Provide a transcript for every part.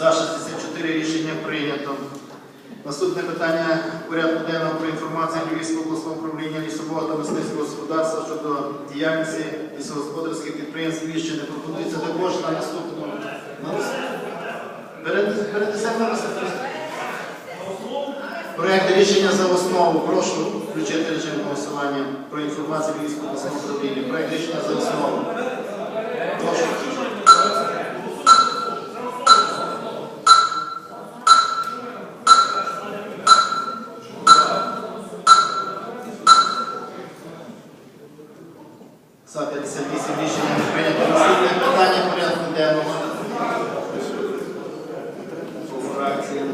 За 64 рішення прийнято. Наступне питання порядку денного про інформацію Львівського обласного управління лісового та мисливського господарства щодо діяльності лісогосподарських підприємств Львівщини. Пропонується також на наступну. Перенесемо проєкт рішення за основу. Прошу включити режим голосування про інформацію Львівського обласного управління. Проєкт рішення за основу. За-58 рішення не прийнято. Наступне питання порядку денного. По фракціям.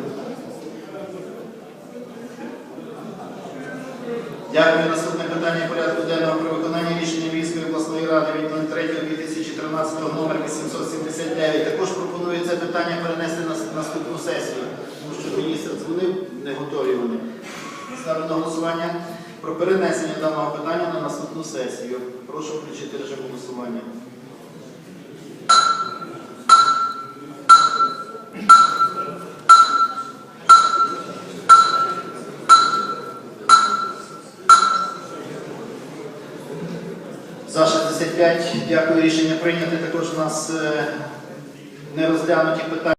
Дякую. Наступне питання порядку денного про виконання рішення Львівської обласної ради від 03.2013 номер 879. Також пропоную це питання перенести на наступну сесію, тому що міністр дзвонив, не готові вони. Ставлю на голосування про перенесення даного питання на наступну сесію. Прошу включити режим голосування. За 65. Дякую. Рішення прийняте. Також у нас е, не розглянуті питання.